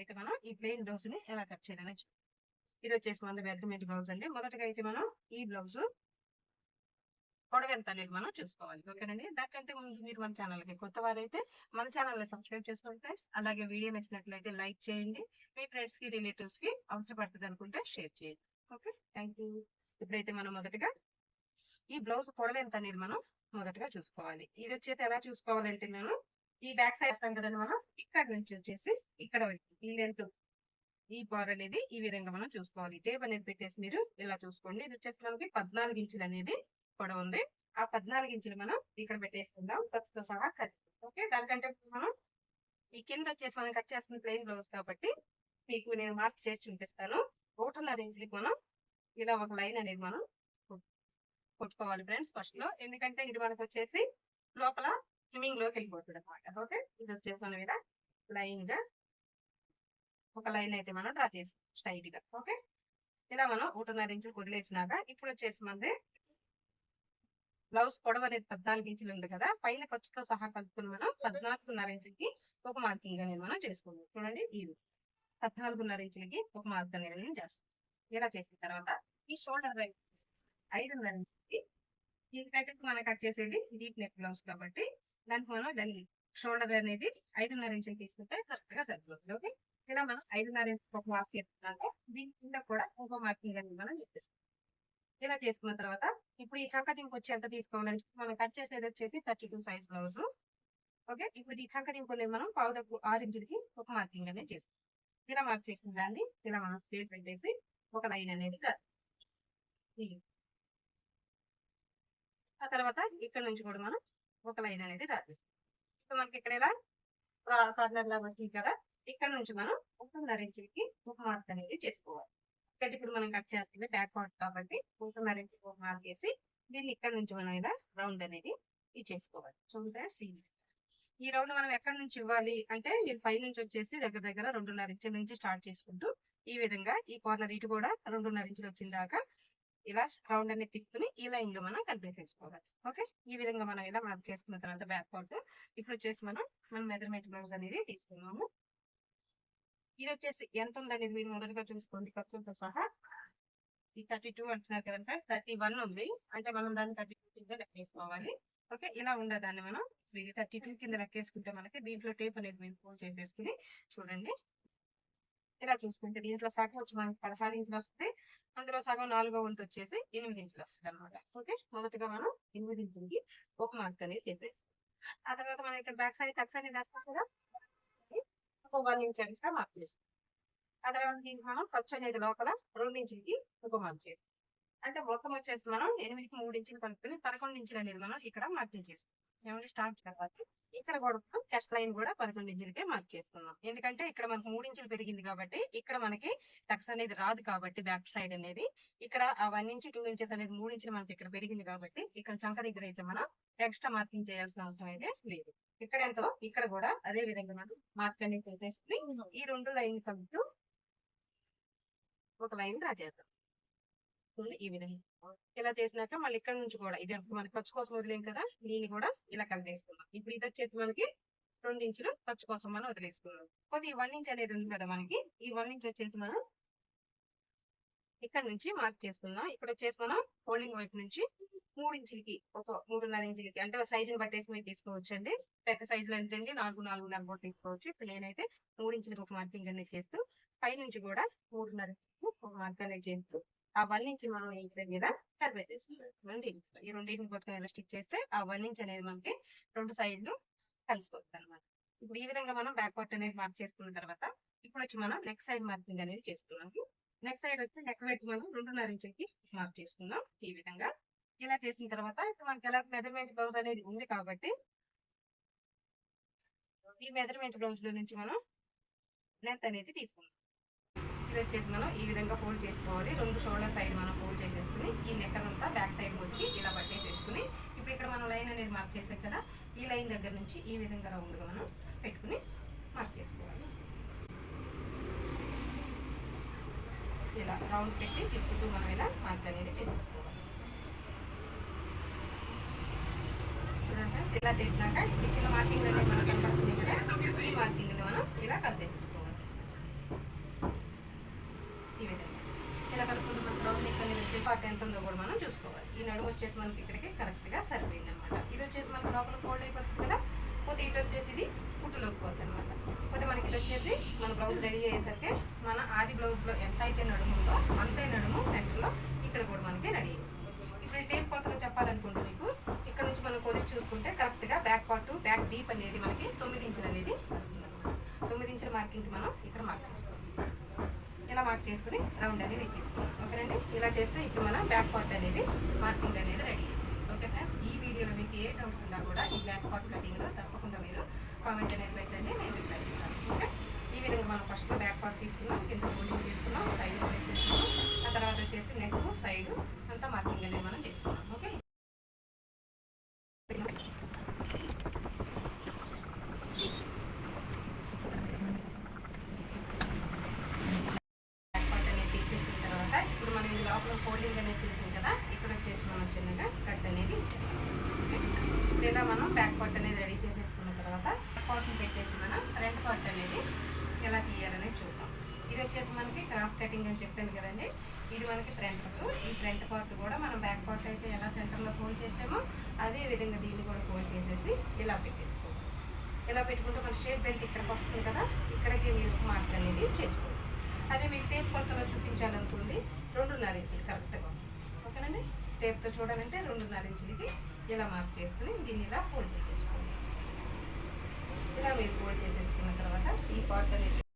అయితే మనం ఈ ప్లెయిన్ బ్లౌజ్ని ఎలా కట్ చేయాలని ఇది వచ్చేసి మన మెజర్మెంట్ బ్లౌజ్ అండి. మొదటగా అయితే మనం ఈ బ్లౌజ్ పొడవు ఎంత అనేది మనం చూసుకోవాలి. ఓకేనండి దానికంటే ముందు మీరు మన ఛానల్కి కొత్త వారైతే మన ఛానల్ని సబ్స్క్రైబ్ చేసుకోండి ఫ్రెండ్స్ అలాగే వీడియో నచ్చినట్లయితే లైక్ చేయండి. మీ ఫ్రెండ్స్కి కి రిలేటివ్స్కి అవసరపడుతుంది అనుకుంటే షేర్ చేయండి. ఓకే థ్యాంక్ యూ ఇప్పుడైతే మనం మొదటగా ఈ బ్లౌజ్ పొడవు ఎంత అనేది మనం మొదటగా చూసుకోవాలి. ఇది వచ్చేసి ఎలా చూసుకోవాలంటే నేను ఈ బ్యాక్ సైడ్ వస్తాం కదండి మనం ఇక్కడ నుంచి వచ్చేసి ఇక్కడ ఈ లెంత్ ఈ బార్ అనేది ఈ విధంగా మనం చూసుకోవాలి. టేప్ అనేది పెట్టేసి మీరు ఇలా చూసుకోండి. ఇది వచ్చేసి మనకి పద్నాలుగు ఇంచులు అనేది పొడవు ఉంది. ఆ పద్నాలుగు ఇంచులు మనం ఇక్కడ పెట్టేసుకుందాం. ఖర్చుతో సహా కట్ ఓకే దానికంటే మనం ఈ కింద వచ్చేసి మనం కట్ చేస్తున్న ప్లెయిన్ బ్లౌజ్ కాబట్టి మీకు నేను మార్క్ చేసి చూపిస్తాను. ఒకటిన్నర ఇంచులకి మనం ఇలా ఒక లైన్ అనేది మనం కొట్టుకోవాలి ఫ్రెండ్స్ ఫస్ట్లో. ఎందుకంటే ఇది మనకు వచ్చేసి లోపల స్విమ్మింగ్లోకి వెళ్ళిపోతుంది అనమాట ఓకే? ఇది వచ్చేసి మనం ఇలా లైన్గా ఒక లైన్ అయితే మనం డ్రా చేసుకోవచ్చు స్ట్రైట్గా. ఓకే? ఇలా మనం ఒకటిన్నర ఇంచులు వదిలేసినాక ఇప్పుడు వచ్చేసి మనది బ్లౌజ్ పొడవు అనేది పద్నాలుగు ఇంచులు ఉంది కదా పైన ఖర్చుతో సహా కలుపుకుని మనం పద్నాలుగున్నర ఇంచులకి ఒక మార్కింగ్ అనేది మనం చేసుకుందాం చూడండి ఇది పద్నాలుగున్నర ఇంచులకి ఒక మార్క్ అనేది నేను చేస్తాను. ఇలా చేసిన తర్వాత ఈ షోల్డర్ ఐదున్నర ఇంచులకి దీనికంటే మనం కట్ చేసేది డీప్ నెక్ బ్లౌజ్ కాబట్టి దానికి మనం దాన్ని షోల్డర్ అనేది ఐదున్నర ఇంచులు తీసుకుంటే కరెక్ట్గా సరిపోతుంది. ఓకే? ఇలా మనం ఐదున్నర ఇంచు ఒక మార్క్ చేస్తున్నాక దీని కింద కూడా ఒక మార్కింగ్ అనేది మనం చేసేస్తాం ఇలా చేసుకున్న తర్వాత ఇప్పుడు ఈ చక్క దింపు వచ్చి ఎంత తీసుకోవాలంటే మనం కట్ చేసేది వచ్చేసి thirty two size blouse. Okay? ఇప్పుడు ఈ చక్క దింపు అనేది మనం పావుదకు ఆరు ఇంచులకి ఒక మార్కింగ్ అనేది చేస్తాం. ఇలా మార్క్ చేసిన దాన్ని ఇలా మనం స్పేస్ పెట్టేసి ఒక లైన్ అనేది కట్ ఆ తర్వాత ఇక్కడ నుంచి కూడా మనం ఒక లైన్ అనేది రాదు ఇప్పుడు మనకి ఇక్కడ ఇలా కార్నర్ లాగా వచ్చింది కదా ఇక్కడ నుంచి మనం ఒకటిన్నర ఇంచులకి ఒక మార్క్ అనేది చేసుకోవాలి. ఇక్కడ ఇప్పుడు మనం కట్ చేస్తుంది బ్యాక్ పార్ట్ కాబట్టి ఒకటిన్నర ఇంచుకి ఒక మార్క్ వేసి దీన్ని ఇక్కడ నుంచి మనం ఇలా రౌండ్ అనేది ఇచ్చేసుకోవాలి చూడండి సీ ఈ రౌండ్ మనం ఎక్కడి నుంచి ఇవ్వాలి? అంటే మీరు పై నుంచి వచ్చేసి దగ్గర దగ్గర రెండున్నర ఇంచుల నుంచి స్టార్ట్ చేసుకుంటూ ఈ విధంగా ఈ కార్నర్ ఇటు కూడా రెండున్నర ఇంచులు వచ్చిన దాకా ఇలా రౌండ్ అనేది తిప్పుకుని ఈ లైన్లో మనం కలిపేసేసుకోవాలి ఓకే? ఈ విధంగా మనం ఇలా మార్క్ చేసుకున్న తర్వాత బ్యాక్ పార్ట్ ఇప్పుడు వచ్చేసి మనం మనం మెజర్మెంట్ బ్లౌజ్ అనేది తీసుకున్నాము. ఇది వచ్చేసి ఎంత ఉందనేది మీరు మొదటగా చూసుకోండి. ఖర్చులతో సహా ఈ థర్టీ టూ అంటున్నారు కదంటే థర్టీ వన్ ఉంది. అంటే మనం దాన్ని థర్టీ టూ కింద లెక్కేసుకోవాలి. ఓకే? ఇలా ఉండదాన్ని మనం. ఇది థర్టీ టూ కింద లెక్కేసుకుంటే మనకి దీంట్లో టేప్ అనేది మేము ఫోన్ చేసేసుకుని చూడండి. ఇలా చూసుకుంటే దీంట్లో సగం వచ్చి మనకి పదహారు ఇంచులు వస్తుంది అందులో సగం నాలుగో వంతు వచ్చేసి ఎనిమిది ఇంచులు వస్తుంది అనమాట ఓకే? మొదటగా మనం ఎనిమిది ఇంచులకి ఒక మార్క్ అనేది చేసేసి ఆ తర్వాత మనం ఇక్కడ బ్యాక్ సైడ్ టక్స్ అనేది వేస్తాం కదా? ఒక వన్ ఇంచ్ ఎక్స్ట్రా మార్క్ చేస్తాం. ఆ తర్వాత దీనికి మనం ఖర్చు అనేది లోపల రెండు ఇంచులకి ఒక మార్క్ చేస్తాం. అంటే మొత్తం వచ్చేసి మనం ఎనిమిదికి మూడు ఇంచులు కలుపుకొని పదకొండు ఇంచులు అనేది మనం ఇక్కడ మార్కింగ్ చేస్తాం. ఏమంటే స్టార్ట్ తర్వాత ఇక్కడ కూడా చెస్ట్ లైన్ కూడా పదకొండు ఇంచులకే మార్క్ చేసుకున్నాం ఎందుకంటే ఇక్కడ మనకు మూడు ఇంచులు పెరిగింది కాబట్టి ఇక్కడ మనకి టక్స్ అనేది రాదు కాబట్టి బ్యాక్ సైడ్ అనేది. ఇక్కడ వన్ ఇంచు టూ ఇంచెస్ అనేది మూడు ఇంచులు మనకి ఇక్కడ పెరిగింది కాబట్టి ఇక్కడ చంక దగ్గర అయితే మనం ఎక్స్ట్రా మార్కింగ్ చేయాల్సిన అవసరం అయితే లేదు. ఇక్కడ ఎంతో? ఇక్కడ కూడా అదే విధంగా మనం మార్క్ అనేది చేసేసి ఈ రెండు లైన్ కలుపుతూ ఒక లైన్ డ్రా చేద్దాం. ఉంది ఈ విధంగా. ఇలా చేసినాక మళ్ళీ ఇక్కడ నుంచి కూడా ఇది మనకి ఖర్చు కోసం వదిలేం కదా దీన్ని కూడా ఇలా కలిపేసుకున్నాం ఇప్పుడు ఇది వచ్చేసి మనకి రెండు ఇంచులు ఖర్చు కోసం మనం వదిలేసుకున్నాం కొద్ది వన్ ఇంచ్ అనేది ఉంది కదా మనకి ఈ వన్ ఇంచ్ వచ్చేసి మనం ఇక్కడ నుంచి మార్క్ చేసుకుందాం. ఇక్కడ వచ్చేసి మనం ఫోల్డింగ్ వైపు నుంచి మూడు ఇంచులకి ఒక మూడున్నర ఇంచులకి అంటే సైజుని పట్టేసి మీరు తీసుకోవచ్చు అండి పెద్ద సైజులు ఏంటండి నాలుగు నాలుగున్నర కూడా తీసుకోవచ్చు. ఇప్పుడు నేనైతే మూడు ఇంచులకి ఒక మార్కింగ్ అనేది చేస్తూ పై నుంచి కూడా మూడున్నర ఇంచులకి ఒక మార్క్ అనేది చేస్తూ ఆ వన్ ఇంచ్ మనం ఇక్కడ మీద కలిపేసేస్తున్నాం ఈ రెండింటిని ఇలా స్టిచ్ చేస్తే ఆ వన్ ఇంచ్ అనేది మనకి రెండు సైడ్లు కలిసిపోతుంది అనమాట ఇప్పుడు ఈ విధంగా మనం బ్యాక్ పార్ట్ అనేది మార్క్ చేసుకున్న తర్వాత ఇప్పుడు వచ్చి మనం నెక్ సైడ్ మార్కింగ్ అనేది చేసుకున్నాము నెక్ సైడ్ వచ్చి నెక్ మనం రెండున్నర ఇంచులకి మార్క్ చేసుకుందాం. ఈ విధంగా ఇలా చేసిన తర్వాత ఇప్పుడు మనకి ఎలా మెజర్మెంట్ బ్లౌజ్ అనేది ఉంది కాబట్టి ఈ మెజర్మెంట్ బ్లౌజ్లో నుంచి మనం లెంత్ అనేది తీసుకుందాం. ఇది వచ్చేసి మనం ఈ విధంగా ఫోల్డ్ చేసుకోవాలి. రెండు షోల్డర్ సైడ్ మనం ఫోల్డ్ చేసేసుకుని ఈ నెక్ అంతా బ్యాక్ సైడ్ కొట్టి ఇలా పట్టేసేసుకుని ఇప్పుడు ఇక్కడ మనం లైన్ అనేది మార్క్ చేసాం కదా ఈ లైన్ దగ్గర నుంచి ఈ విధంగా రౌండ్గా మనం పెట్టుకుని మార్క్ చేసుకోవాలి. ఇలా రౌండ్ పెట్టి తిప్పుతూ మనం ఇలా మార్క్ అనేది చేసేసుకోవాలి. ఇలా చేసినాక ఈ చిన్న మార్కింగ్ అనేది మనం కనపడుతుంది కదా ఈ మార్కింగ్ మనం ఇలా కలిపేసేసుకోవాలి. పార్ట్ ఎంత ఉందో కూడా మనం చూసుకోవాలి. ఈ నడుము వచ్చేసి మనకి ఇక్కడికి కరెక్ట్గా సరిపోయింది అనమాట ఇది వచ్చేసి మనకి లోపల ఫోల్డ్ అయిపోతుంది కదా? పోతే ఇటు వచ్చేసి ఇది కుట్టులోకి పోతుంది అనమాట పోతే మనకి ఇది వచ్చేసి మన బ్లౌజ్ రెడీ అయ్యేసరికి మన ఆది బ్లౌజ్లో ఎంత అయితే నడుము ఉందో అంతే నడుము సెంటర్లో ఇక్కడ కూడా మనకి రెడీ అయ్యింది ఇప్పుడు ఈ టేప్ కొలతలో చెప్పాలనుకుంటే మీకు? ఇక్కడ నుంచి మనం కొలిసి చూసుకుంటే కరెక్ట్గా బ్యాక్ పార్ట్ బ్యాక్ డీప్ అనేది మనకి తొమ్మిది ఇంచులు అనేది వస్తుంది అనమాట తొమ్మిది ఇంచుల మార్కింగ్కి మనం ఇక్కడ మార్క్ చేసుకోవాలి. ఇలా మార్క్ చేసుకుని రౌండ్ అనేది ఇచ్చేసుకోవాలి ఓకేనండి? ఇలా చేస్తే ఇప్పుడు మన బ్యాక్ పార్ట్ అనేది మార్కింగ్ అనేది రెడీ ఓకే ఫ్రెండ్స్ ఈ వీడియోలో మీకు ఏ డౌట్స్ ఉన్నా కూడా ఈ బ్యాక్ పార్ట్ కటింగ్లో తప్పకుండా మీరు కామెంట్ అనేది పెట్టండి నేను రిప్లై ఇస్తాను. ఓకే? ఈ విధంగా మనం ఫస్ట్లో బ్యాక్ పార్ట్ తీసుకున్నాం కింద ఫోల్డింగ్ చేసుకున్నాం సైడ్ వేసేసుకున్నాం. ఆ తర్వాత వచ్చేసి నెక్ సైడ్ అంతా మార్కింగ్ అనేది మనం చేసుకున్నాం. ఓకే బ్యాక్ పార్ట్ అనేది తీసేసిన తర్వాత ఇప్పుడు మనం ఈ లోపల ఫోల్డింగ్ అనేది చేసాం కదా ఇక్కడ వచ్చేసి మనం చిన్నగా కట్ అనేది ఇచ్చాం ఓకే? ఇలా మనం బ్యాక్ పార్ట్ అనేది రెడీ చేసేసుకున్న తర్వాత పార్ట్ని పెట్టేసి మనం ఫ్రంట్ పార్ట్ అనేది ఎలా తీయాలనేది చూద్దాం. ఇది వచ్చేసి మనకి క్రాస్ కటింగ్ అని చెప్పాను కదండి. ఇది మనకి ఫ్రంట్ పార్ట్ ఈ ఫ్రంట్ పార్ట్ కూడా మనం బ్యాక్ పార్ట్ అయితే ఎలా సెంటర్లో ఫోన్ చేసామో అదే విధంగా దీన్ని కూడా ఫోన్ చేసేసి ఇలా పెట్టేసుకోవాలి ఇలా పెట్టుకుంటే మన షేప్ బెల్ట్ ఇక్కడికి వస్తుంది కదా ఇక్కడికి మీరు మార్క్ అనేది చేసుకోవాలి అదే మీకు టేప్ కొలతలో చూపించాలనుకుంది రెండున్నర ఇంచులు కరెక్ట్గా వస్తుంది. ఓకేనండి? టేప్తో చూడాలంటే రెండున్నర ఇంచులకి ఇలా మార్క్ చేసుకుని దీన్ని ఇలా ఫోల్డ్ చేసేసుకోండి ఇలా మీరు ఫోల్డ్ చేసేసుకున్న తర్వాత ఈ పార్ట్ అనేది